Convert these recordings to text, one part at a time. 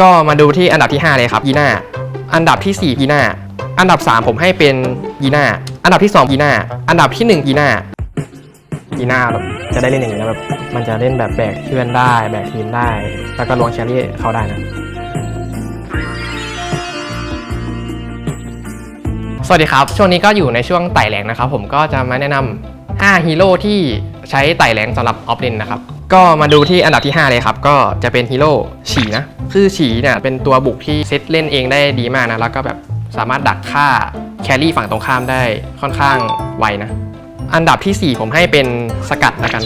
ก็มาดูที่อันดับที่ 5 เลยครับยีน่าอันดับที่4ยีน่าอันดับ 3 ผมให้เป็นยีน่าอันดับที่2ยีน่าอันดับที่1ยีน่ายีน่าแบบจะได้เล่นอย่างนี้นะแบบมันจะเล่นแบบแบกเพื่อนได้แบกทีมได้ แล้วก็ลวงแครี่เขาได้นะสวัสดีครับ ช่วงนี้ก็อยู่ในช่วงไต่แหลงนะครับ ผมก็จะมาแนะนำ5ฮีโร่ที่ใช้ไต่แหลงสำหรับออฟเลนนะครับ ก็มาดูที่อันดับที่ 5 เลยครับ ก็จะเป็นฮีโร่ฉีนะ คือฉีเนี่ยเป็นตัวบุกที่เซตเล่นเองได้ดีมากนะ แล้วก็แบบสามารถดักฆ่าแครี่ฝั่งตรงข้ามได้ค่อนข้างไวนะ อันดับทีสี่4 ผมให้เป็นสกัดละกัน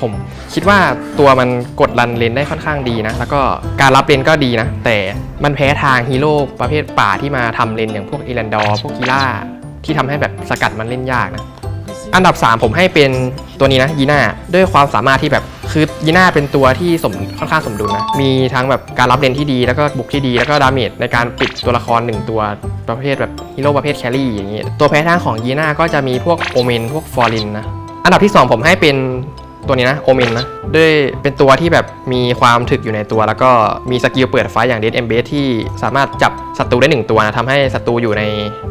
ผมคิดว่าตัวมันกดรันเลนได้ค่อนข้างดีนะ แล้วก็การรับเลนก็ดีนะ แต่มันแพ้ทางฮีโร่ประเภทป่าที่มาทำเลนอย่างพวกเอรันดอร์พวกกีล่าที่ทำให้แบบสกัดมันเล่นยากนะ อันดับ 3 ผมให้เป็นตัวนี้นะยีน่าด้วยความสามารถที่แบบ คือยีน่าเป็นตัวที่สมค่อนข้างสมดุลนะ มีทั้งแบบการรับเลนที่ดีแล้วก็บุกที่ดี แล้วก็ดาเมจในการปิดตัวละครหนึ่งตัวประเภทแบบฮีโร่ประเภทแครี่อย่างนี้ตัวแพ้ทางของยีน่าก็จะมีพวกโอเมนพวกฟอร์ลินนะอันดับที่ 2 ผมให้เป็นตัวนี้นะโอเมนนะด้วยเป็นตัวที่แบบมีความถึกอยู่ในตัว แล้วก็มีสกิลเปิดไฟอย่างเดดเอมเบสที่สามารถจับศัตรูได้หนึ่งตัวนะทำให้ศัตรูอยู่ใน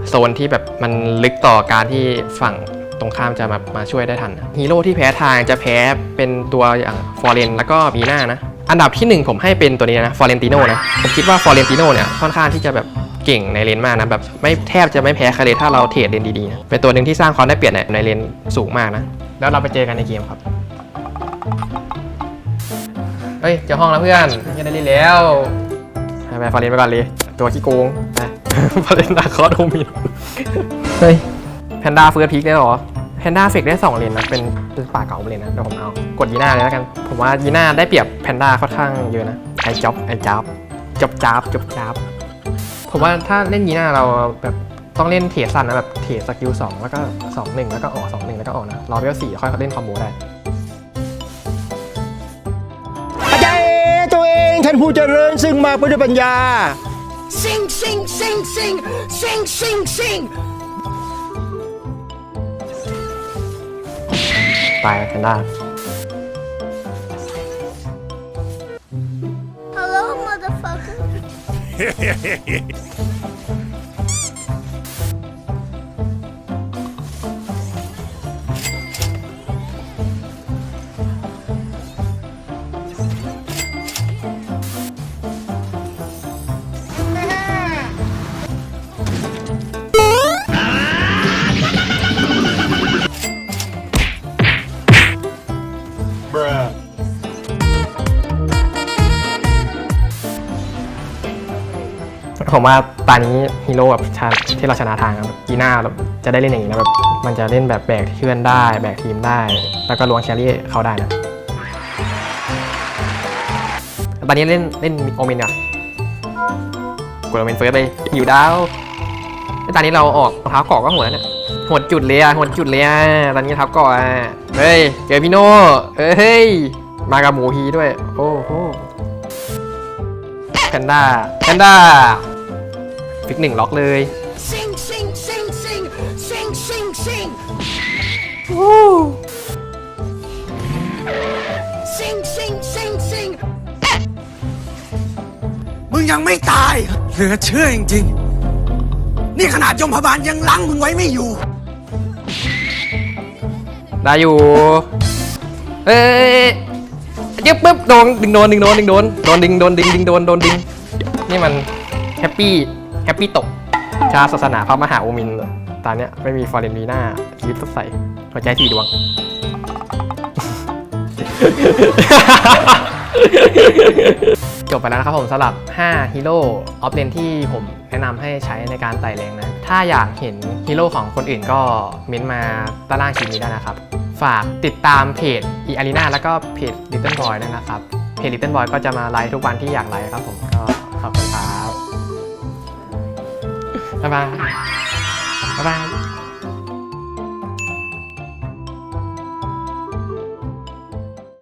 โซนที่แบบมันลึกต่อการที่ฝั่ง ตรงข้ามจะมามาช่วยได้ทันฮีโร่ที่แพ้ทางจะแพ้เป็นตัวอย่างฟอร์เรนแล้วก็มีหน้านะ อันดับที่ 1 ผมให้เป็นตัวนี้นะฟอร์เรนติโนนะผมคิดว่าฟอร์เรนติโนเนี่ยค่อนข้างที่จะแบบเก่งในเลนมากนะแบบไม่แทบจะไม่แพ้ใครเลยถ้าเราเทรดเลนดีๆนะเป็นตัวหนึ่งที่สร้างความได้เปรียบในในเลนสูงมากนะ แล้วเราไปเจอกันในเกมครับเฮ้ยเจอห้องแล้วเพื่อนยังได้เล่นแล้วไปไปฟอร์เรนไปก่อนเลยตัวขี้โกงไปฟอร์เรนดาคอร์โดมินเฮ้ย แพนด้าเฟิร์สพีคได้เหรอแพนด้าเฟกได้2เลนนะเป็นเป็นป่าเก่าเลยนะเดี๋ยวผมเอากดยีน่าเลยแล้วกัน ผมว่ายีน่าได้เปรียบแพนด้าค่อนข้างเยอะนะไอจ็อบไอจับจบจับจบจับผมว่าถ้าเล่นยีน่าเราแบบต้องเล่นเทรดสั้นนะแบบเทรดสกิล2แล้วก็2 1แล้วก็ออก2 1แล้วก็ออกนะรอเวล4ค่อยเล่นคอมโบได้อาจารย์ตัวเองท่านผู้เจริญซึ่งมาเพื่อด้วยปัญญา Sing, sing, sing, sing, sing, sing, sing. ตายแพนด้า Hello, motherfucker. ผมว่าตอนนี้ฮีโร่แบบชาที่เราชนะทางครับยีน่าจะได้เล่นอย่างนี้นะแบบมันจะเล่นแบบแบกเพื่อนได้ แบกทีมได้ แล้วก็ลวงแครี่เขาได้นะตอนนี้เล่นเล่นโอเมนอะกดโอเมนเฟิร์สไปอยู่ดาวแล้วตอนนี้เราออกรองเท้าเกาะก็หัวแล้วเนี่ย หดจุดเลยอะหดจุดเลยอะตอนนี้เท้าเกาะอะเฮ้ยเจอพี่โน่เอ้ยมากับหมูพีด้วย โอ้โหแพนด้าแพนด้าฟิกหนึ่งล็อกเลย Sing, sing, sing, sing, sing, sing, sing. Sing, sing, sing, sing. มึงยังไม่ตาย เหลือเชื่อจริงๆ นี่ขนาดยมพบาลยังลังมึงไว้ไม่อยู่ ได้อยู่เอ้ยยึบปึ๊บโดนดึงโดนดึงโดนดึงโดนโดนดึงโดนดึงดึงโดนโดนดึงนี่มันแฮปปี้แฮปปี้ตกชาศาสนาพระมหาโอมินตอนเนี้ยไม่มีฟอร์เรนวีน่าชีวิตสดใสหัวใจสี่ดวง จบไปแล้วนะครับผมสำหรับ 5 ฮีโร่ออฟเลนที่ผมแนะนำให้ใช้ในการไต่แรงนะ ถ้าอยากเห็นฮีโร่ของคนอื่นก็เม้นมาใต้ล่างคลิปนี้ได้นะครับ ฝากติดตามเพจ e a r e n a แล้วก็เพจ Little Boy ด้วยนะครับ เพจ Little Boy ก็จะมาไลฟ์ทุกวันที่อยากไลฟ์ครับผมก็ขอบคุณครับบ๊ายบายบ๊ายบาย